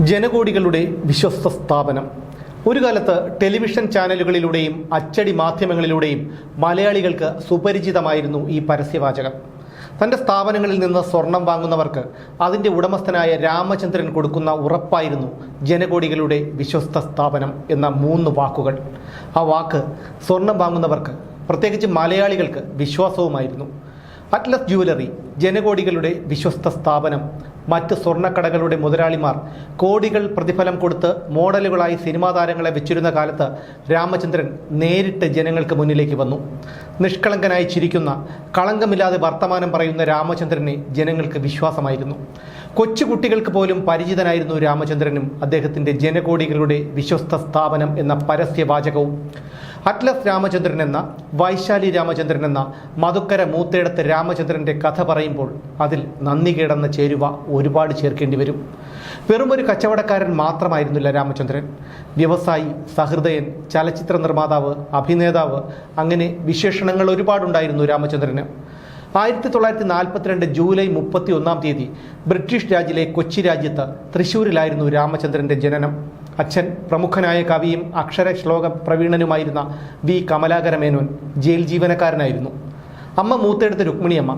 ജനകോടികളുടെ വിശ്വസ്ത സ്ഥാപനം. ഒരു കാലത്ത് ടെലിവിഷൻ ചാനലുകളിലൂടെയും അച്ചടി മാധ്യമങ്ങളിലൂടെയും മലയാളികൾക്ക് സുപരിചിതമായിരുന്നു ഈ പരസ്യവാചകം. തന്റെ സ്ഥാപനങ്ങളിൽ നിന്ന് സ്വർണം വാങ്ങുന്നവർക്ക് അതിന്റെ ഉടമസ്ഥനായ രാമചന്ദ്രൻ കൊടുക്കുന്ന ഉറപ്പായിരുന്നു ജനകോടികളുടെ വിശ്വസ്ത സ്ഥാപനം എന്ന മൂന്ന് വാക്കുകൾ. ആ വാക്ക് സ്വർണം വാങ്ങുന്നവർക്ക് പ്രത്യേകിച്ച് മലയാളികൾക്ക് വിശ്വാസവുമായിരുന്നു. അറ്റ്ലസ് ജുവലറി ജനകോടികളുടെ വിശ്വസ്ത സ്ഥാപനം മറ്റ് സ്വർണക്കടകളുടെ മുതലാളിമാർ കോടികൾ പ്രതിഫലം കൊടുത്ത് മോഡലുകളായി സിനിമാ താരങ്ങളെ വെച്ചിരുന്ന കാലത്ത് രാമചന്ദ്രൻ നേരിട്ട് ജനങ്ങൾക്ക് മുന്നിലേക്ക് വന്നു. നിഷ്കളങ്കനായി ചിരിക്കുന്ന കളങ്കമില്ലാതെ വർത്തമാനം പറയുന്ന രാമചന്ദ്രനെ ജനങ്ങൾക്ക് വിശ്വാസമായിരുന്നു. കൊച്ചുകുട്ടികൾക്ക് പോലും പരിചിതനായിരുന്നു രാമചന്ദ്രനും അദ്ദേഹത്തിന്റെ ജനകോടികളുടെ വിശ്വസ്ത സ്ഥാപനം എന്ന പരസ്യവാചകവും. അറ്റ്ലസ് രാമചന്ദ്രൻ എന്ന വൈശാലി രാമചന്ദ്രൻ എന്ന മധുക്കര മൂത്തേടത്ത് രാമചന്ദ്രന്റെ കഥ പറയുമ്പോൾ അതിൽ നന്ദി കേടന്ന ചേരുവ ഒരുപാട് ചേർക്കേണ്ടി വരും. വെറും ഒരു കച്ചവടക്കാരൻ മാത്രമായിരുന്നില്ല രാമചന്ദ്രൻ. വ്യവസായി സഹൃദയൻ ചലച്ചിത്ര നിർമ്മാതാവ് അഭിനേതാവ് അങ്ങനെ വിശേഷണങ്ങൾ ഒരുപാടുണ്ടായിരുന്നു രാമചന്ദ്രന്. ആയിരത്തി തൊള്ളായിരത്തി നാൽപ്പത്തിരണ്ട് ജൂലൈ മുപ്പത്തി ഒന്നാം തീയതി ബ്രിട്ടീഷ് രാജിലെ കൊച്ചി രാജ്യത്ത് തൃശ്ശൂരിലായിരുന്നു രാമചന്ദ്രന്റെ ജനനം. അച്ഛൻ പ്രമുഖനായ കവിയും അക്ഷര ശ്ലോക പ്രവീണനുമായിരുന്ന വി. കമലാകരമേനോൻ ജയിൽ ജീവനക്കാരനായിരുന്നു. അമ്മ മൂത്തെടുത്ത രുക്മിണിയമ്മ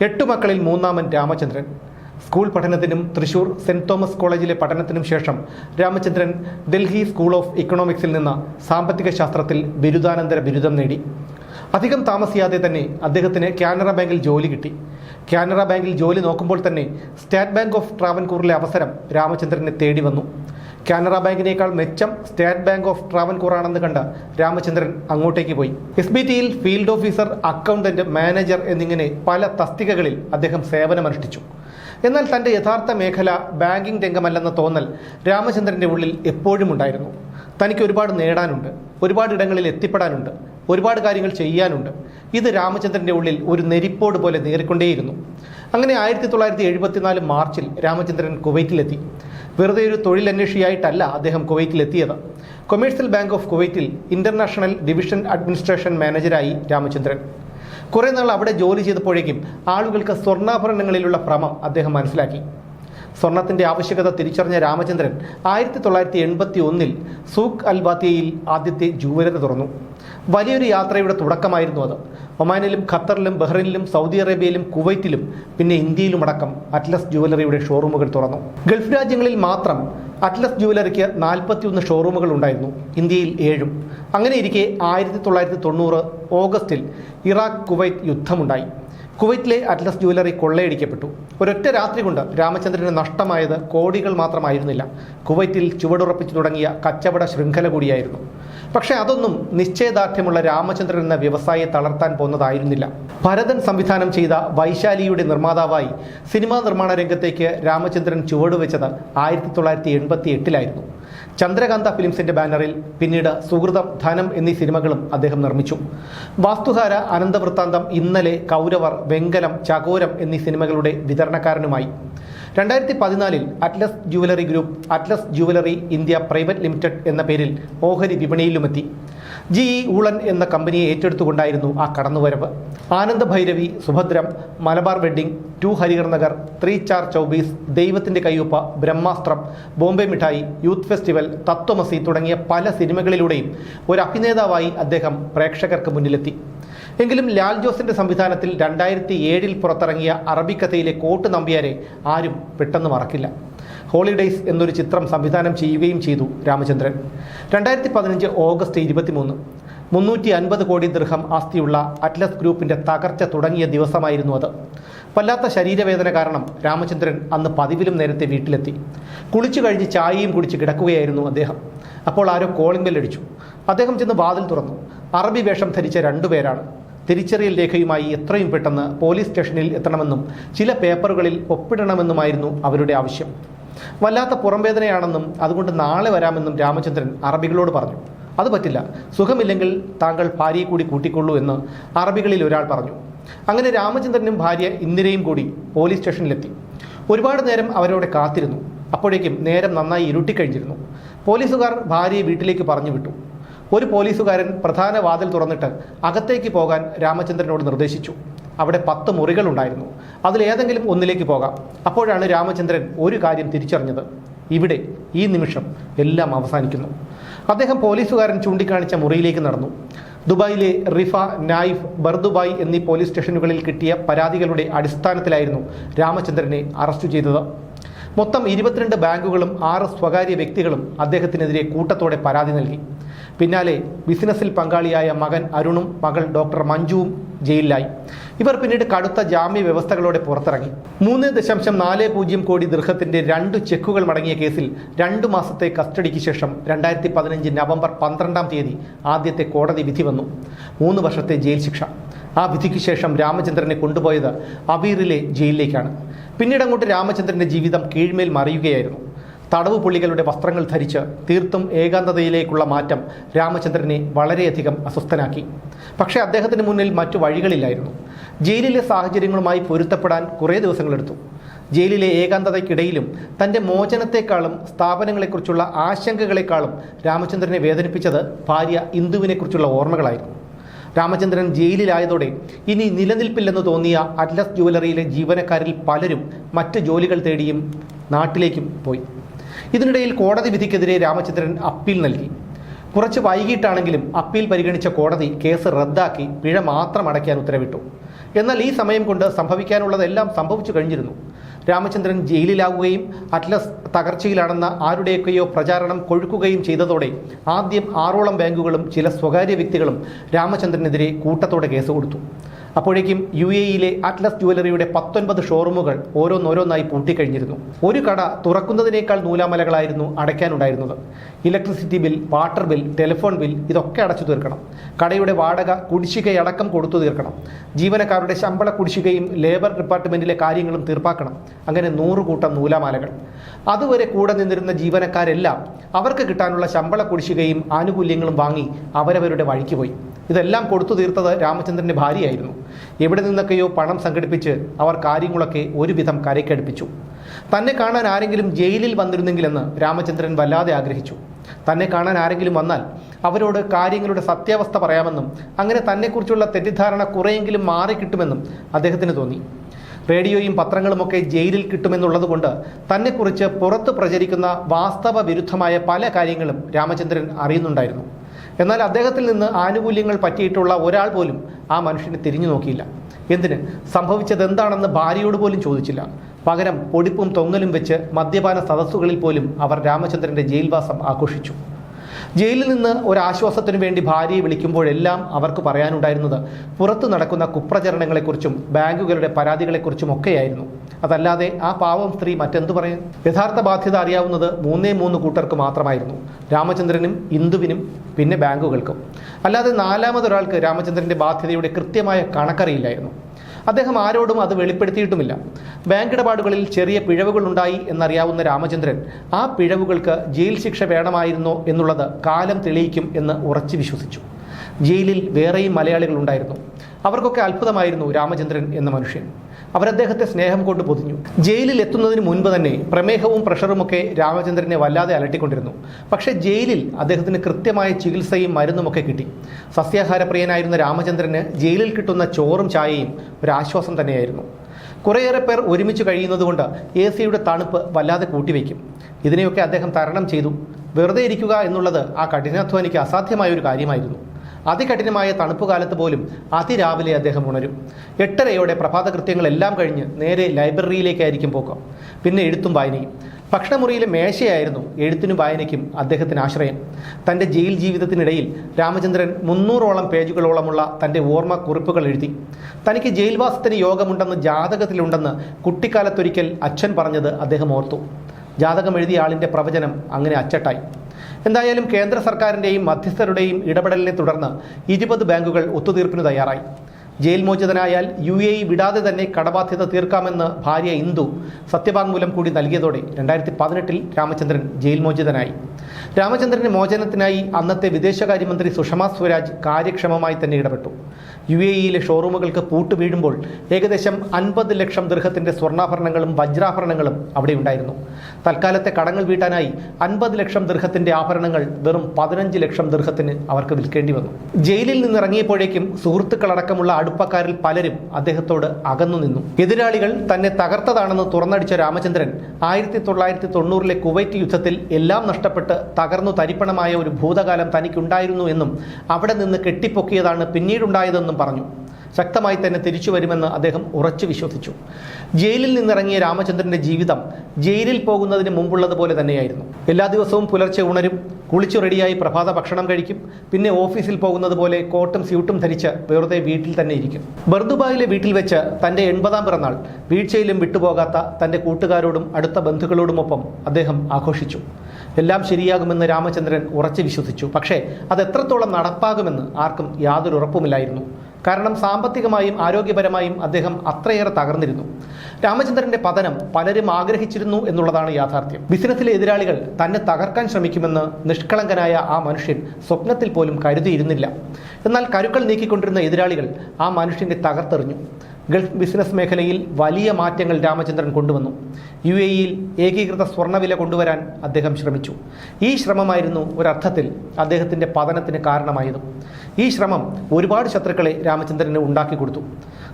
എട്ടു മക്കളിൽ മൂന്നാമൻ രാമചന്ദ്രൻ. സ്കൂൾ പഠനത്തിനും തൃശൂർ സെന്റ് തോമസ് കോളേജിലെ പഠനത്തിനും ശേഷം രാമചന്ദ്രൻ ഡൽഹി സ്കൂൾ ഓഫ് ഇക്കണോമിക്സിൽ നിന്ന് സാമ്പത്തിക ശാസ്ത്രത്തിൽ ബിരുദാനന്തര ബിരുദം നേടി. അധികം താമസിയാതെ തന്നെ അദ്ദേഹത്തിന് കാനറ ബാങ്കിൽ ജോലി കിട്ടി. കാനറ ബാങ്കിൽ ജോലി നോക്കുമ്പോൾ തന്നെ സ്റ്റേറ്റ് ബാങ്ക് ഓഫ് ട്രാവൻകൂറിലെ അവസരം രാമചന്ദ്രനെ തേടി വന്നു. കാനറ ബാങ്കിനേക്കാൾ മെച്ചം സ്റ്റേറ്റ് ബാങ്ക് ഓഫ് ട്രാവൻകൂറാണെന്ന് കണ്ട രാമചന്ദ്രൻ അങ്ങോട്ടേക്ക് പോയി. എസ് ബി ടിയിൽ ഫീൽഡ് ഓഫീസർ അക്കൗണ്ടന്റ് മാനേജർ എന്നിങ്ങനെ പല തസ്തികകളിൽ അദ്ദേഹം സേവനമനുഷ്ഠിച്ചു. എന്നാൽ തന്റെ യഥാർത്ഥ മേഖല ബാങ്കിംഗ് രംഗമല്ലെന്ന തോന്നൽ രാമചന്ദ്രന്റെ ഉള്ളിൽ എപ്പോഴും ഉണ്ടായിരുന്നു. തനിക്ക് ഒരുപാട് നേടാനുണ്ട് ഒരുപാട് ഇടങ്ങളിൽ എത്തിപ്പെടാനുണ്ട് ഒരുപാട് കാര്യങ്ങൾ ചെയ്യാനുണ്ട്. ഇത് രാമചന്ദ്രന്റെ ഉള്ളിൽ ഒരു നെരിപ്പോട് പോലെ നേറിക്കൊണ്ടേയിരുന്നു. അങ്ങനെ ആയിരത്തി തൊള്ളായിരത്തി എഴുപത്തിനാല് മാർച്ചിൽ രാമചന്ദ്രൻ കുവൈറ്റിലെത്തി. വെറുതെ ഒരു തൊഴിലന്വേഷിയായിട്ടല്ല അദ്ദേഹം കുവൈറ്റിലെത്തിയത്. കൊമേഴ്സ്യൽ ബാങ്ക് ഓഫ് കുവൈറ്റിൽ ഇന്റർനാഷണൽ ഡിവിഷൻ അഡ്മിനിസ്ട്രേഷൻ മാനേജരായി രാമചന്ദ്രൻ. കുറേ നാൾ അവിടെ ജോലി ചെയ്തപ്പോഴേക്കും ആളുകൾക്ക് സ്വർണാഭരണങ്ങളിലുള്ള ഭ്രമം അദ്ദേഹം മനസ്സിലാക്കി. സ്വർണത്തിന്റെ ആവശ്യകത തിരിച്ചറിഞ്ഞ രാമചന്ദ്രൻ ആയിരത്തി തൊള്ളായിരത്തി എൺപത്തി ഒന്നിൽ സൂഖ് അൽബാത്തിയയിൽ ആദ്യത്തെ ജൂവലറി തുറന്നു. വലിയൊരു യാത്രയുടെ തുടക്കമായിരുന്നു അത്. ഒമാനിലും ഖത്തറിലും ബഹ്റിനിലും സൗദി അറേബ്യയിലും കുവൈറ്റിലും പിന്നെ ഇന്ത്യയിലുമടക്കം അറ്റ്ലസ് ജുവലറിയുടെ ഷോറൂമുകൾ തുറന്നു. ഗൾഫ് രാജ്യങ്ങളിൽ മാത്രം അറ്റ്ലസ് ജുവലറിക്ക് നാൽപ്പത്തിയൊന്ന് ഷോറൂമുകൾ ഉണ്ടായിരുന്നു ഇന്ത്യയിൽ ഏഴും. അങ്ങനെ ഇരിക്കെ ആയിരത്തി തൊള്ളായിരത്തി തൊണ്ണൂറ് ഓഗസ്റ്റിൽ ഇറാഖ് കുവൈറ്റ് യുദ്ധമുണ്ടായി. കുവൈറ്റിലെ അറ്റ്ലസ് ജുവലറി കൊള്ളയടിക്കപ്പെട്ടു. ഒരൊറ്റ രാത്രി കൊണ്ട് രാമചന്ദ്രന് നഷ്ടമായത് കോടികൾ മാത്രമായിരുന്നില്ല. കുവൈറ്റിൽ ചുവടുറപ്പിച്ചു തുടങ്ങിയ കച്ചവട ശൃംഖല കൂടിയായിരുന്നു. പക്ഷേ അതൊന്നും നിശ്ചയദാർഢ്യമുള്ള രാമചന്ദ്രൻ എന്ന വ്യവസായിയെ തളർത്താൻ പോകുന്നതായിരുന്നില്ല ഭരതൻ സംവിധാനം ചെയ്ത വൈശാലിയുടെ നിർമ്മാതാവായി സിനിമാ നിർമ്മാണ രംഗത്തേക്ക് രാമചന്ദ്രൻ ചുവടുവെച്ചത് ആയിരത്തി തൊള്ളായിരത്തി എൺപത്തി എട്ടിലായിരുന്നു ചന്ദ്രകാന്ത ഫിലിംസിന്റെ ബാനറിൽ പിന്നീട് സുഹൃതം ധനം എന്നീ സിനിമകളും അദ്ദേഹം നിർമ്മിച്ചു. വാസ്തുഹാര അനന്തവൃത്താന്തം ഇന്നലെ കൗരവർ വെങ്കലം ചകോരം എന്നീ സിനിമകളുടെ വിതരണക്കാരനുമായി. രണ്ടായിരത്തി പതിനാലിൽ Atlas jewellery group Atlas jewellery India private limited എന്ന പേരിൽ ഓഹരി വിപണിയിലുമെത്തി. ജി ഇ ഊളൻ എന്ന കമ്പനിയെ ഏറ്റെടുത്തുകൊണ്ടായിരുന്നു ആ കടന്നുവരവ്. Ananda Bhairavi Subhadram Malabar wedding two Harihar Nagar three Char Chaubees ദൈവത്തിന്റെ കയ്യൊപ്പ ബ്രഹ്മാസ്ത്രം ബോംബെ മിഠായി യൂത്ത് ഫെസ്റ്റിവൽ തത്വമസി തുടങ്ങിയ പല സിനിമകളിലൂടെയും ഒരു അഭിനേതാവായി അദ്ദേഹം പ്രേക്ഷകർക്ക് മുന്നിലെത്തി. എങ്കിലും ലാൽ ജോസിന്റെ സംവിധാനത്തിൽ രണ്ടായിരത്തി ഏഴിൽ പുറത്തിറങ്ങിയ അറബിക്കഥയിലെ കോട്ട് നമ്പ്യാരെ ആരും പെട്ടെന്ന് മറക്കില്ല. ഹോളിഡേയ്സ് എന്നൊരു ചിത്രം സംവിധാനം ചെയ്യുകയും ചെയ്തു രാമചന്ദ്രൻ. രണ്ടായിരത്തി പതിനഞ്ച് ഓഗസ്റ്റ് ഇരുപത്തിമൂന്ന്. മുന്നൂറ്റി അൻപത് കോടി ദൃഹം ആസ്തിയുള്ള അറ്റ്ലസ് ഗ്രൂപ്പിന്റെ തകർച്ച തുടങ്ങിയ ദിവസമായിരുന്നു അത്. വല്ലാത്ത ശരീരവേദന കാരണം രാമചന്ദ്രൻ അന്ന് പതിവിലും നേരത്തെ വീട്ടിലെത്തി. കുളിച്ചു കഴിഞ്ഞ് ചായയും കുടിച്ച് കിടക്കുകയായിരുന്നു അദ്ദേഹം. അപ്പോൾ ആരോ കോളിംഗ് ബെല്ലടിച്ചു അദ്ദേഹം ചെന്ന് വാതിൽ തുറന്നു. അറബി വേഷം ധരിച്ച രണ്ടുപേരാണ്. തിരിച്ചറിയൽ രേഖയുമായി എത്രയും പെട്ടെന്ന് പോലീസ് സ്റ്റേഷനിൽ എത്തണമെന്നും ചില പേപ്പറുകളിൽ ഒപ്പിടണമെന്നുമായിരുന്നു അവരുടെ ആവശ്യം. വല്ലാത്ത പുറംവേദനയാണെന്നും അതുകൊണ്ട് നാളെ വരാമെന്നും രാമചന്ദ്രൻ അറബികളോട് പറഞ്ഞു. അത് പറ്റില്ല. സുഖമില്ലെങ്കിൽ താങ്കൾ ഭാര്യയെ കൂടി കൂട്ടിക്കൊള്ളൂ എന്ന് അറബികളിൽ ഒരാൾ പറഞ്ഞു. അങ്ങനെ രാമചന്ദ്രനും ഭാര്യ ഇന്ദിരയും കൂടി പോലീസ് സ്റ്റേഷനിലെത്തി. ഒരുപാട് നേരം അവരോടെ കാത്തിരുന്നു. അപ്പോഴേക്കും നേരം നന്നായി ഇരുട്ടിക്കഴിഞ്ഞിരുന്നു. പോലീസുകാർ ഭാര്യയെ വീട്ടിലേക്ക് പറഞ്ഞു വിട്ടു. ഒരു പോലീസുകാരൻ പ്രധാന വാതിൽ തുറന്നിട്ട് അകത്തേക്ക് പോകാൻ രാമചന്ദ്രനോട് നിർദ്ദേശിച്ചു. അവിടെ പത്ത് മുറികളുണ്ടായിരുന്നു. അതിലേതെങ്കിലും ഒന്നിലേക്ക് പോകാം. അപ്പോഴാണ് രാമചന്ദ്രൻ ഒരു കാര്യം തിരിച്ചറിഞ്ഞത്. ഇവിടെ ഈ നിമിഷം എല്ലാം അവസാനിക്കുന്നു. അദ്ദേഹം പോലീസുകാരൻ ചൂണ്ടിക്കാണിച്ച മുറിയിലേക്ക് നടന്നു. ദുബായിലെ റിഫ നായിഫ് ബർദുബായ് എന്നീ പോലീസ് സ്റ്റേഷനുകളിൽ കിട്ടിയ പരാതികളുടെ അടിസ്ഥാനത്തിലായിരുന്നു രാമചന്ദ്രനെ അറസ്റ്റ് ചെയ്തത്. മൊത്തം ഇരുപത്തിരണ്ട് ബാങ്കുകളും ആറ് സ്വകാര്യ വ്യക്തികളും അദ്ദേഹത്തിനെതിരെ കൂട്ടത്തോടെ പരാതി നൽകി. പിന്നാലെ ബിസിനസ്സിൽ പങ്കാളിയായ മകൻ അരുണും മകൾ ഡോക്ടർ മഞ്ജുവും ജയിലിലായി. ഇവർ പിന്നീട് കടുത്ത ജാമ്യ വ്യവസ്ഥകളോടെ പുറത്തിറങ്ങി. മൂന്ന് ദശാംശം നാല് പൂജ്യം കോടി ദീർഘത്തിന്റെ രണ്ട് ചെക്കുകൾ മടങ്ങിയ കേസിൽ രണ്ടു മാസത്തെ കസ്റ്റഡിക്ക് ശേഷം രണ്ടായിരത്തി പതിനഞ്ച് നവംബർ പന്ത്രണ്ടാം തീയതി ആദ്യത്തെ കോടതി വിധി വന്നു. മൂന്ന് വർഷത്തെ ജയിൽ ശിക്ഷ. ആ വിധിക്ക് ശേഷം രാമചന്ദ്രനെ കൊണ്ടുപോയത് അബീറിലെ ജയിലിലേക്കാണ്. പിന്നീട് അങ്ങോട്ട് രാമചന്ദ്രന്റെ ജീവിതം കീഴ്മേൽ മറിയുകയായിരുന്നു. തടവ് പുള്ളികളുടെ വസ്ത്രങ്ങൾ ധരിച്ച് തീർത്തും ഏകാന്തതയിലേക്കുള്ള മാറ്റം രാമചന്ദ്രനെ വളരെയധികം അസ്വസ്ഥനാക്കി. പക്ഷേ അദ്ദേഹത്തിന് മുന്നിൽ മറ്റു വഴികളില്ലായിരുന്നു. ജയിലിലെ സാഹചര്യങ്ങളുമായി പൊരുത്തപ്പെടാൻ കുറേ ദിവസങ്ങളെടുത്തു. ജയിലിലെ ഏകാന്തതയ്ക്കിടയിലും തന്റെ മോചനത്തെക്കാളും സ്ഥാപനങ്ങളെക്കുറിച്ചുള്ള ആശങ്കകളെക്കാളും രാമചന്ദ്രനെ വേദനിപ്പിച്ചത് ഭാര്യ ഇന്ദുവിനെക്കുറിച്ചുള്ള ഓർമ്മകളായിരുന്നു. രാമചന്ദ്രൻ ജയിലിലായതോടെ ഇനി നിലനിൽപ്പില്ലെന്ന് തോന്നിയ അറ്റ്ലസ് ജുവലറിയിലെ ജീവനക്കാരിൽ പലരും മറ്റ് ജോലികൾ തേടിയും നാട്ടിലേക്കും പോയി. ഇതിനിടയിൽ കോടതി വിധിക്കെതിരെ രാമചന്ദ്രൻ അപ്പീൽ നൽകി. കുറച്ച് വൈകിട്ടാണെങ്കിലും അപ്പീൽ പരിഗണിച്ച കോടതി കേസ് റദ്ദാക്കി പിഴ മാത്രം അടയ്ക്കാൻ ഉത്തരവിട്ടു. എന്നാൽ ഈ സമയം കൊണ്ട് സംഭവിക്കാനുള്ളതെല്ലാം സംഭവിച്ചു കഴിഞ്ഞിരുന്നു. രാമചന്ദ്രൻ ജയിലിലാവുകയും അറ്റ്ലസ് തകർച്ചയിലാണെന്ന ആരുടെയൊക്കെയോ പ്രചാരണം കൊഴുക്കുകയും ചെയ്തതോടെ ആദ്യം ആറോളം ബാങ്കുകളും ചില സ്വകാര്യ വ്യക്തികളും രാമചന്ദ്രനെതിരെ കൂട്ടത്തോടെ കേസ് കൊടുത്തു. അപ്പോഴേക്കും യു എ ഇയിലെ അറ്റ്ലസ് ജുവലറിയുടെ പത്തൊൻപത് ഷോറൂമുകൾ ഓരോന്നോരോന്നായി പൂട്ടിക്കഴിഞ്ഞിരുന്നു. ഒരു കട തുറക്കുന്നതിനേക്കാൾ നൂലാമലകളായിരുന്നു അടയ്ക്കാനുണ്ടായിരുന്നത്. Electricity bill water bill telephone bill ഇതൊക്കെ അടച്ചു തീർക്കണം. കടയുടെ വാടക കുടിശ്ശികയടക്കം കൊടുത്തു തീർക്കണം. ജീവനക്കാരുടെ ശമ്പള കുടിശ്ശികയും ലേബർ ഡിപ്പാർട്ട്മെന്റിലെ കാര്യങ്ങളും തീർപ്പാക്കണം. അങ്ങനെ നൂറുകൂട്ടം നൂലാമാലകൾ. അതുവരെ കൂടെ നിന്നിരുന്ന ജീവനക്കാരെല്ലാം അവർക്ക് കിട്ടാനുള്ള ശമ്പള കുടിശ്ശികയും ആനുകൂല്യങ്ങളും വാങ്ങി അവരവരുടെ വഴിക്ക് പോയി. ഇതെല്ലാം കൊടുത്തു തീർത്തത് രാമചന്ദ്രന്റെ ഭാര്യയായിരുന്നു. എവിടെ നിന്നൊക്കെയോ പണം സംഘടിപ്പിച്ച് അവർ കാര്യങ്ങളൊക്കെ ഒരുവിധം കരയ്ക്കടുപ്പിച്ചു. തന്നെ കാണാൻ ആരെങ്കിലും ജയിലിൽ വന്നിരുന്നെങ്കിലെന്ന് രാമചന്ദ്രൻ വല്ലാതെ ആഗ്രഹിച്ചു. തന്നെ കാണാൻ ആരെങ്കിലും വന്നാൽ അവരോട് കാര്യങ്ങളുടെ സത്യാവസ്ഥ പറയാമെന്നും അങ്ങനെ തന്നെക്കുറിച്ചുള്ള തെറ്റിദ്ധാരണ കുറേയെങ്കിലും മാറിക്കിട്ടുമെന്നും അദ്ദേഹത്തിന് തോന്നി. റേഡിയോയും പത്രങ്ങളുമൊക്കെ ജയിലിൽ കിട്ടുമെന്നുള്ളതുകൊണ്ട് തന്നെക്കുറിച്ച് പുറത്ത് പ്രചരിക്കുന്ന വാസ്തവ വിരുദ്ധമായ പല കാര്യങ്ങളും രാമചന്ദ്രൻ അറിയുന്നുണ്ടായിരുന്നു. എന്നാൽ അദ്ദേഹത്തിൽ നിന്ന് ആനുകൂല്യങ്ങൾ പറ്റിയിട്ടുള്ള ഒരാൾ പോലും ആ മനുഷ്യനെ തിരിഞ്ഞു നോക്കിയില്ല. എന്തിന്? സംഭവിച്ചത് എന്താണെന്ന് ഭാര്യയോട് പോലും ചോദിച്ചില്ല. പകരം പൊടിപ്പും തൊങ്ങലും വെച്ച് മദ്യപാന സദസ്സുകളിൽ പോലും അവർ രാമചന്ദ്രന്റെ ജയിൽവാസം ആഘോഷിച്ചു. ജയിലിൽ നിന്ന് ഒരാശ്വാസത്തിനു വേണ്ടി ഭാര്യയെ വിളിക്കുമ്പോഴെല്ലാം അവർക്ക് പറയാനുണ്ടായിരുന്നത് പുറത്തു നടക്കുന്ന കുപ്രചരണങ്ങളെക്കുറിച്ചും ബാങ്കുകളുടെ പരാതികളെക്കുറിച്ചും ഒക്കെയായിരുന്നു. അതല്ലാതെ ആ പാവം സ്ത്രീ മറ്റെന്തു പറയും യഥാർത്ഥ ബാധ്യത അറിയാവുന്നത് മൂന്നേ മൂന്ന് കൂട്ടർക്ക് മാത്രമായിരുന്നു. രാമചന്ദ്രനും ഇന്ദുവിനും പിന്നെ ബാങ്കുകൾക്കും. അല്ലാതെ നാലാമതൊരാൾക്ക് രാമചന്ദ്രന്റെ ബാധ്യതയുടെ കൃത്യമായ കണക്കറിയില്ലായിരുന്നു. അദ്ദേഹം ആരോടും അത് വെളിപ്പെടുത്തിയിട്ടുമില്ല. ബാങ്ക് ഇടപാടുകളിൽ ചെറിയ പിഴവുകളുണ്ടായി എന്നറിയാവുന്ന രാമചന്ദ്രൻ ആ പിഴവുകൾക്ക് ജയിൽ ശിക്ഷ വേണമായിരുന്നോ എന്നുള്ളത് കാലം തെളിയിക്കും എന്ന് ഉറച്ചു വിശ്വസിച്ചു. ജയിലിൽ വേറെയും മലയാളികളുണ്ടായിരുന്നു. അവർക്കൊക്കെ അത്ഭുതമായിരുന്നു രാമചന്ദ്രൻ എന്ന മനുഷ്യൻ. അവരദ്ദേഹത്തെ സ്നേഹം കൊണ്ട് പൊതിഞ്ഞു. ജയിലിൽ എത്തുന്നതിന് മുൻപ് തന്നെ പ്രമേഹവും പ്രഷറും ഒക്കെ രാമചന്ദ്രനെ വല്ലാതെ അലട്ടിക്കൊണ്ടിരുന്നു. പക്ഷേ ജയിലിൽ അദ്ദേഹത്തിന് കൃത്യമായ ചികിത്സയും മരുന്നുമൊക്കെ കിട്ടി. സസ്യാഹാരപ്രിയനായിരുന്ന രാമചന്ദ്രന് ജയിലിൽ കിട്ടുന്ന ചോറും ചായയും ഒരാശ്വാസം തന്നെയായിരുന്നു. കുറേയേറെ പേർ ഒരുമിച്ച് കഴിയുന്നതുകൊണ്ട് എ സിയുടെ തണുപ്പ് വല്ലാതെ കൂട്ടിവെക്കും. ഇതിനെയൊക്കെ അദ്ദേഹം തരണം ചെയ്തു. വെറുതെ ഇരിക്കുക എന്നുള്ളത് ആ കഠിനാധ്വാനിക്ക് അസാധ്യമായ ഒരു കാര്യമായിരുന്നു. അതികഠിനമായ തണുപ്പ് കാലത്ത് പോലും അതിരാവിലെ അദ്ദേഹം ഉണരും. എട്ടരയോടെ പ്രഭാത കൃത്യങ്ങളെല്ലാം കഴിഞ്ഞ് നേരെ ലൈബ്രറിയിലേക്കായിരിക്കും പോക്കം. പിന്നെ എഴുത്തും വായനയും. ഭക്ഷണമുറിയിലെ മേശയായിരുന്നു എഴുത്തിനും വായനയ്ക്കും അദ്ദേഹത്തിന് ആശ്രയം. തന്റെ ജയിൽ ജീവിതത്തിനിടയിൽ രാമചന്ദ്രൻ മുന്നൂറോളം പേജുകളോളമുള്ള തന്റെ ഓർമ്മ കുറിപ്പുകൾ എഴുതി. തനിക്ക് ജയിൽവാസത്തിന് യോഗമുണ്ടെന്ന് ജാതകത്തിലുണ്ടെന്ന് കുട്ടിക്കാലത്തൊരിക്കൽ അച്ഛൻ പറഞ്ഞത് അദ്ദേഹം ഓർത്തു. ജാതകം എഴുതിയ ആളിന്റെ പ്രവചനം അങ്ങനെ അച്ചട്ടായി. എന്തായാലും കേന്ദ്ര സർക്കാരിന്റെയും മധ്യസ്ഥരുടെയും ഇടപെടലിനെ തുടർന്ന് ഇരുപത് ബാങ്കുകൾ ഒത്തുതീർപ്പിന് തയ്യാറായി. ജയിൽ മോചിതനായാൽ യു എ ഇ വിടാതെ തന്നെ കടബാധ്യത തീർക്കാമെന്ന് ഭാര്യ ഇന്ദു സത്യവാങ്മൂലം കൂടി നൽകിയതോടെ രണ്ടായിരത്തി പതിനെട്ടിൽ രാമചന്ദ്രൻ ജയിൽ മോചിതനായി. രാമചന്ദ്രന്റെ മോചനത്തിനായി അന്നത്തെ വിദേശകാര്യമന്ത്രി സുഷമ സ്വരാജ് കാര്യക്ഷമമായി തന്നെ ഇടപെട്ടു. യു എ ഇയിലെ ഷോറൂമുകൾക്ക് പൂട്ട് വീഴുമ്പോൾ ഏകദേശം അൻപത് ലക്ഷം ദൃഹത്തിന്റെ സ്വർണാഭരണങ്ങളും വജ്രാഭരണങ്ങളും അവിടെ ഉണ്ടായിരുന്നു. തൽക്കാലത്തെ കടങ്ങൾ വീട്ടാനായി അൻപത് ലക്ഷം ദൃഹത്തിന്റെ ആഭരണങ്ങൾ വെറും പതിനഞ്ച് ലക്ഷം ദൃഹത്തിന് അവർക്ക് വിൽക്കേണ്ടി വന്നു. ജയിലിൽ നിന്നിറങ്ങിയപ്പോഴേക്കും സുഹൃത്തുക്കളടക്കമുള്ള അടുപ്പക്കാരിൽ പലരും അദ്ദേഹത്തോട് അകന്നു നിന്നു. എതിരാളികൾ തന്നെ തകർത്തതാണെന്ന് തുറന്നടിച്ച രാമചന്ദ്രൻ ആയിരത്തി തൊള്ളായിരത്തി തൊണ്ണൂറിലെ കുവൈറ്റ് യുദ്ധത്തിൽ എല്ലാം നഷ്ടപ്പെട്ട് തകർന്നു തരിപ്പണമായ ഒരു ഭൂതകാലം തനിക്കുണ്ടായിരുന്നു എന്നും അവിടെ നിന്ന് കെട്ടിപ്പൊക്കിയതാണ് പിന്നീടുണ്ടായതെന്നും പറഞ്ഞു. ശക്തമായി തന്നെ തിരിച്ചു വരുമെന്ന് അദ്ദേഹം ഉറച്ചു വിശ്വസിച്ചു. ജയിലിൽ നിന്നിറങ്ങിയ രാമചന്ദ്രന്റെ ജീവിതം ജയിലിൽ പോകുന്നതിന് മുമ്പുള്ളതുപോലെ തന്നെയായിരുന്നു. എല്ലാ ദിവസവും പുലർച്ചെ ഉണരും കുളിച്ചു റെഡിയായി പ്രഭാത ഭക്ഷണം കഴിക്കും പിന്നെ ഓഫീസിൽ പോകുന്നത് പോലെ കോട്ടും സ്യൂട്ടും ധരിച്ച് വെറുതെ വീട്ടിൽ തന്നെ ഇരിക്കും. ബർദുബായിലെ വീട്ടിൽ വെച്ച് തന്റെ എൺപതാം പിറന്നാൾ വീഴ്ചയിലും വിട്ടുപോകാത്ത തന്റെ കൂട്ടുകാരോടും അടുത്ത ബന്ധുക്കളോടുമൊപ്പം അദ്ദേഹം ആഘോഷിച്ചു. എല്ലാം ശരിയാകുമെന്ന് രാമചന്ദ്രൻ ഉറച്ചു വിശ്വസിച്ചു. പക്ഷേ അത് എത്രത്തോളം നടപ്പാകുമെന്ന് ആർക്കും യാതൊരു ഉറപ്പുമില്ലായിരുന്നു. കാരണം സാമ്പത്തികമായും ആരോഗ്യപരമായും അദ്ദേഹം അത്രയേറെ തകർന്നിരുന്നു. രാമചന്ദ്രന്റെ പതനം പലരും ആഗ്രഹിച്ചിരുന്നു എന്നുള്ളതാണ് യാഥാർത്ഥ്യം. ബിസിനസ്സിലെ എതിരാളികൾ തന്നെ തകർക്കാൻ ശ്രമിക്കുമെന്ന് നിഷ്കളങ്കനായ ആ മനുഷ്യൻ സ്വപ്നത്തിൽ പോലും കരുതിയിരുന്നില്ല. എന്നാൽ കരുക്കൾ നീക്കിക്കൊണ്ടിരുന്ന എതിരാളികൾ ആ മനുഷ്യനെ തകർത്തെറിഞ്ഞു. ഗൾഫ് ബിസിനസ് മേഖലയിൽ വലിയ മാറ്റങ്ങൾ രാമചന്ദ്രൻ കൊണ്ടുവന്നു. യു എ ഇയിൽ ഏകീകൃത സ്വർണവില കൊണ്ടുവരാൻ അദ്ദേഹം ശ്രമിച്ചു. ഈ ശ്രമമായിരുന്നു ഒരർത്ഥത്തിൽ അദ്ദേഹത്തിന്റെ പതനത്തിന് കാരണമായതും. ഈ ശ്രമം ഒരുപാട് ശത്രുക്കളെ രാമചന്ദ്രന് ഉണ്ടാക്കി കൊടുത്തു.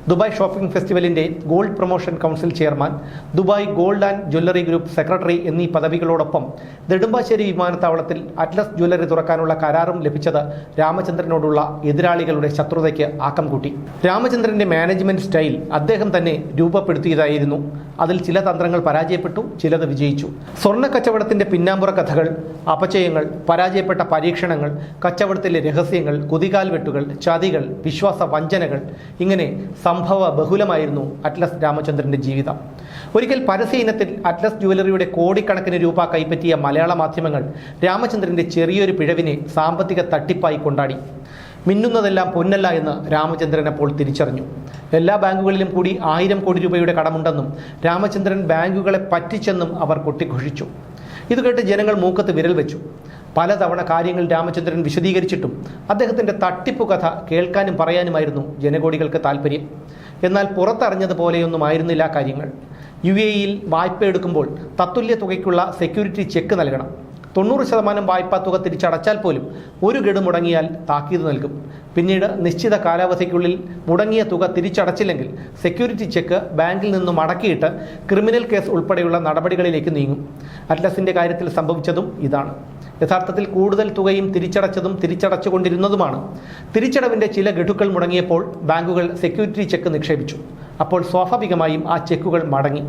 Dubai shopping ഫെസ്റ്റിവലിന്റെ gold promotion council chairman Dubai gold and jewellery group secretary എന്നീ പദവികളോടൊപ്പം നെടുമ്പാശ്ശേരി വിമാനത്താവളത്തിൽ അറ്റ്ലസ് ജ്വല്ലറി തുറക്കാനുള്ള കരാറും ലഭിച്ചത് രാമചന്ദ്രനോടുള്ള എതിരാളികളുടെ ശത്രുതയ്ക്ക് ആക്കം കൂട്ടി. രാമചന്ദ്രന്റെ മാനേജ്മെന്റ് സ്റ്റൈൽ അദ്ദേഹം തന്നെ രൂപപ്പെടുത്തിയതായിരുന്നു. അതിൽ ചില തന്ത്രങ്ങൾ പരാജയപ്പെട്ടു ചിലത് വിജയിച്ചു. സ്വർണ കച്ചവടത്തിന്റെ പിന്നാമ്പുറ കഥകൾ അപചയങ്ങൾ പരാജയപ്പെട്ട പരീക്ഷണങ്ങൾ കച്ചവടത്തിലെ രഹസ്യങ്ങൾ കുതികാൽ വെട്ടുകൾ ചതികൾ വിശ്വാസ വഞ്ചനകൾ ഇങ്ങനെ സംഭവ ബഹുലമായിരുന്നു അറ്റ്ലസ് രാമചന്ദ്രന്റെ ജീവിതം. ഒരിക്കൽ പരസ്യ ഇനത്തിൽ അറ്റ്ലസ് ജുവലറിയുടെ കോടിക്കണക്കിന് രൂപ കൈപ്പറ്റിയ മലയാള മാധ്യമങ്ങൾ രാമചന്ദ്രന്റെ ചെറിയൊരു പിഴവിനെ സാമ്പത്തിക തട്ടിപ്പായി കൊണ്ടാടി. മിന്നുന്നതെല്ലാം പൊന്നല്ല എന്ന് രാമചന്ദ്രൻ അപ്പോൾ തിരിച്ചറിഞ്ഞു. എല്ലാ ബാങ്കുകളിലും കൂടി ആയിരം കോടി രൂപയുടെ കടമുണ്ടെന്നും രാമചന്ദ്രൻ ബാങ്കുകളെ പറ്റിച്ചെന്നും അവർ കൊട്ടിഘോഷിച്ചു. ഇത് കേട്ട് ജനങ്ങൾ മൂക്കത്ത് വിരൽ വെച്ചു. പലതവണ കാര്യങ്ങൾ രാമചന്ദ്രൻ വിശദീകരിച്ചിട്ടും അദ്ദേഹത്തിന്റെ തട്ടിപ്പു കഥ കേൾക്കാനും പറയാനുമായിരുന്നു ജനകോടികൾക്ക് താല്പര്യം എന്നാൽ പുറത്തറിഞ്ഞതുപോലെയൊന്നും ആയിരുന്നില്ല കാര്യങ്ങൾ. യു എ ഇയിൽ വായ്പ എടുക്കുമ്പോൾ തത്തുല്യ തുകയ്ക്കുള്ള സെക്യൂരിറ്റി ചെക്ക് നൽകണം. തൊണ്ണൂറ് ശതമാനം വായ്പാ തുക തിരിച്ചടച്ചാൽ പോലും ഒരു ഗഡു മുടങ്ങിയാൽ താക്കീത് നൽകും. പിന്നീട് നിശ്ചിത കാലാവധിക്കുള്ളിൽ മുടങ്ങിയ തുക തിരിച്ചടച്ചില്ലെങ്കിൽ സെക്യൂരിറ്റി ചെക്ക് ബാങ്കിൽ നിന്നും മടക്കിയിട്ട് ക്രിമിനൽ കേസ് ഉൾപ്പെടെയുള്ള നടപടികളിലേക്ക് നീങ്ങും. അറ്റ്ലസിന്റെ കാര്യത്തിൽ സംഭവിച്ചതും ഇതാണ്. യഥാർത്ഥത്തിൽ കൂടുതൽ തുകയും തിരിച്ചടച്ചതും തിരിച്ചടച്ചുകൊണ്ടിരുന്നതുമാണ്. തിരിച്ചടവിന്റെ ചില ഗഡുക്കൾ മുടങ്ങിയപ്പോൾ ബാങ്കുകൾ സെക്യൂരിറ്റി ചെക്ക് നിക്ഷേപിച്ചു. അപ്പോൾ സ്വാഭാവികമായും ആ ചെക്കുകൾ മടങ്ങി.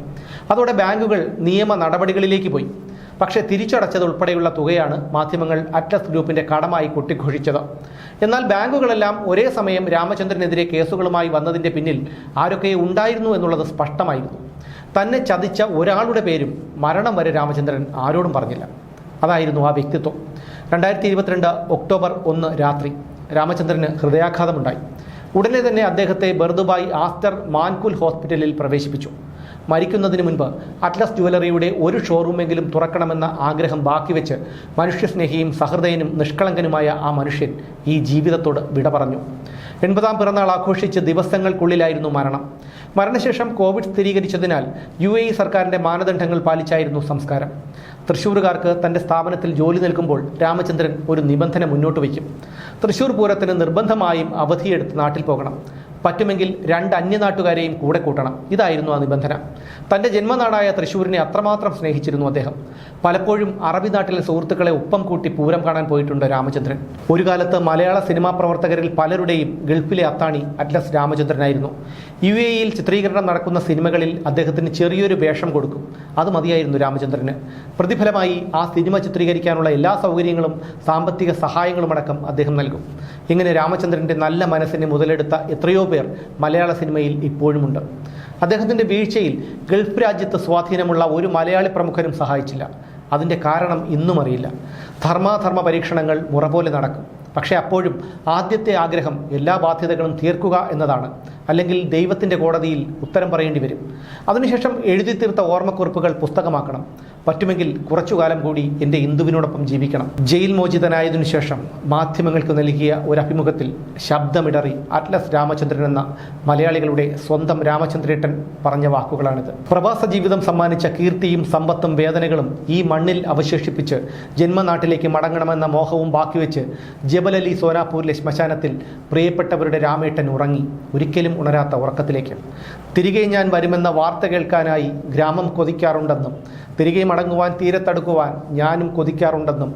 അതോടെ ബാങ്കുകൾ നിയമ നടപടികളിലേക്ക് പോയി. പക്ഷേ തിരിച്ചടച്ചത് ഉൾപ്പെടെയുള്ള തുകയാണ് മാധ്യമങ്ങൾ അറ്റ്ലസ് ഗ്രൂപ്പിന്റെ കടമായി കൊട്ടിഘോഷിച്ചത്. എന്നാൽ ബാങ്കുകളെല്ലാം ഒരേ സമയം രാമചന്ദ്രനെതിരെ കേസുകളുമായി വന്നതിന്റെ പിന്നിൽ ആരൊക്കെ ഉണ്ടായിരുന്നു എന്നുള്ളത് സ്പഷ്ടമായിരുന്നു. തന്നെ ചതിച്ച ഒരാളുടെ പേരും മരണം വരെ രാമചന്ദ്രൻ ആരോടും പറഞ്ഞില്ല. അതായിരുന്നു ആ വ്യക്തിത്വം. രണ്ടായിരത്തി ഇരുപത്തിരണ്ട് ഒക്ടോബർ ഒന്ന് രാത്രി രാമചന്ദ്രന് ഹൃദയാഘാതമുണ്ടായി. ഉടനെ തന്നെ അദ്ദേഹത്തെ ബർദുബായി ആസ്റ്റർ മാൻകുൽ ഹോസ്പിറ്റലിൽ പ്രവേശിപ്പിച്ചു. മരിക്കുന്നതിന് മുൻപ് അറ്റ്ലസ് ജുവലറിയുടെ ഒരു ഷോറൂമെങ്കിലും തുറക്കണമെന്ന ആഗ്രഹം ബാക്കി വെച്ച് മനുഷ്യസ്നേഹിയും സഹൃദയനും നിഷ്കളങ്കനുമായ ആ മനുഷ്യൻ ഈ ജീവിതത്തോട് വിട പറഞ്ഞു. എൺപതാം പിറന്നാൾ ആഘോഷിച്ച് ദിവസങ്ങൾക്കുള്ളിലായിരുന്നു മരണം. മരണശേഷം കോവിഡ് സ്ഥിരീകരിച്ചതിനാൽ യു എ ഇ സർക്കാരിന്റെ മാനദണ്ഡങ്ങൾ പാലിച്ചായിരുന്നു സംസ്കാരം. തൃശ്ശൂരുകാർക്ക് തന്റെ സ്ഥാപനത്തിൽ ജോലി നൽകുമ്പോൾ രാമചന്ദ്രൻ ഒരു നിബന്ധന മുന്നോട്ട് വയ്ക്കും. തൃശ്ശൂർ പൂരത്തിന് നിർബന്ധമായും അവധിയെടുത്ത് നാട്ടിൽ പോകണം. പറ്റുമെങ്കിൽ രണ്ട് അന്യനാട്ടുകാരെയും കൂടെ കൂട്ടണം. ഇതായിരുന്നു ആ നിബന്ധന. തന്റെ ജന്മനാടായ തൃശ്ശൂരിനെ അത്രമാത്രം സ്നേഹിച്ചിരുന്നു അദ്ദേഹം. പലപ്പോഴും അറബി നാട്ടിലെ സുഹൃത്തുക്കളെ ഒപ്പം കൂട്ടി പൂരം കാണാൻ പോയിട്ടുണ്ട് രാമചന്ദ്രൻ. ഒരു കാലത്ത് മലയാള സിനിമാ പ്രവർത്തകരിൽ പലരുടെയും ഗൾഫിലെ അത്താണി അറ്റ്ലസ് രാമചന്ദ്രനായിരുന്നു. യു എ ഇയിൽ ചിത്രീകരണം നടക്കുന്ന സിനിമകളിൽ അദ്ദേഹത്തിന് ചെറിയൊരു വേഷം കൊടുക്കും. അത് മതിയായിരുന്നു രാമചന്ദ്രന്. പ്രതിഫലമായി ആ സിനിമ ചിത്രീകരിക്കാനുള്ള എല്ലാ സൗകര്യങ്ങളും സാമ്പത്തിക സഹായങ്ങളുമടക്കം അദ്ദേഹം നൽകും. ഇങ്ങനെ രാമചന്ദ്രന്റെ നല്ല മനസ്സിനെ മുതലെടുത്ത എത്രയോ പേർ മലയാള സിനിമയിൽ ഇപ്പോഴുമുണ്ട്. അദ്ദേഹത്തിന്റെ വീഴ്ചയിൽ ഗൾഫ് രാജ്യത്ത് സ്വാധീനമുള്ള ഒരു മലയാളി പ്രമുഖരും സഹായിച്ചില്ല. അതിന്റെ കാരണം ഇന്നും അറിയില്ല. ധർമാധർമ്മ പരീക്ഷണങ്ങൾ മുറ പോലെ നടക്കും. പക്ഷേ അപ്പോഴും ആദ്യത്തെ ആഗ്രഹം എല്ലാ ബാധ്യതകളും തീർക്കുക എന്നതാണ്. അല്ലെങ്കിൽ ദൈവത്തിന്റെ കോടതിയിൽ ഉത്തരം പറയേണ്ടി വരും. അതിനുശേഷം എഴുതി തീർത്ത ഓർമ്മക്കുറിപ്പുകൾ പുസ്തകമാക്കണം. പറ്റുമെങ്കിൽ കുറച്ചുകാലം കൂടി എന്റെ ഇന്ദുവിനോടൊപ്പം ജീവിക്കണം. ജയിൽ മോചിതനായതിനു ശേഷം മാധ്യമങ്ങൾക്ക് നൽകിയ ഒരു അഭിമുഖത്തിൽ ശബ്ദമിടറി അറ്റ്ലസ് രാമചന്ദ്രൻ എന്ന മലയാളികളുടെ സ്വന്തം രാമചന്ദ്രേട്ടൻ പറഞ്ഞ വാക്കുകളാണിത്. പ്രവാസ ജീവിതം സമ്മാനിച്ച കീർത്തിയും സമ്പത്തും വേദനകളും ഈ മണ്ണിൽ അവശേഷിപ്പിച്ച് ജന്മനാട്ടിലേക്ക് മടങ്ങണമെന്ന മോഹവും ബാക്കിവെച്ച് ജബലലി സോനാപൂരിലെ ശ്മശാനത്തിൽ പ്രിയപ്പെട്ടവരുടെ രാമേട്ടൻ ഉറങ്ങി. ഒരിക്കലും ഉണരാത്ത ഉറക്കത്തിലേക്ക്. തിരികെ ഞാൻ വരുമെന്ന വാർത്ത കേൾക്കാനായി ഗ്രാമം കൊതിക്കാറുണ്ടെന്നും തിരികെ മടങ്ങുവാൻ തീരത്തടുക്കുവാൻ ഞാനും കൊതിക്കാറുണ്ടെന്നും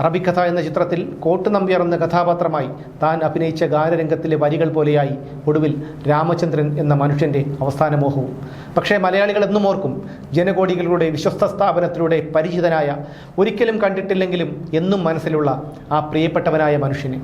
അറബിക്കഥ എന്ന ചിത്രത്തിൽ കോട്ട് നമ്പ്യാർ എന്ന കഥാപാത്രമായി താൻ അഭിനയിച്ച ഗാനരംഗത്തിലെ വരികൾ പോലെയായി ഒടുവിൽ രാമചന്ദ്രൻ എന്ന മനുഷ്യന്റെ അവസാന മോഹവും പക്ഷേ മലയാളികൾ എന്നും ഓർക്കും ജനകോടികളുടെ വിശ്വസ്ത സ്ഥാപനത്തിലൂടെ പരിചിതനായ ഒരിക്കലും കണ്ടിട്ടില്ലെങ്കിലും എന്നും മനസ്സിലുള്ള ആ പ്രിയപ്പെട്ടവനായ മനുഷ്യനെ.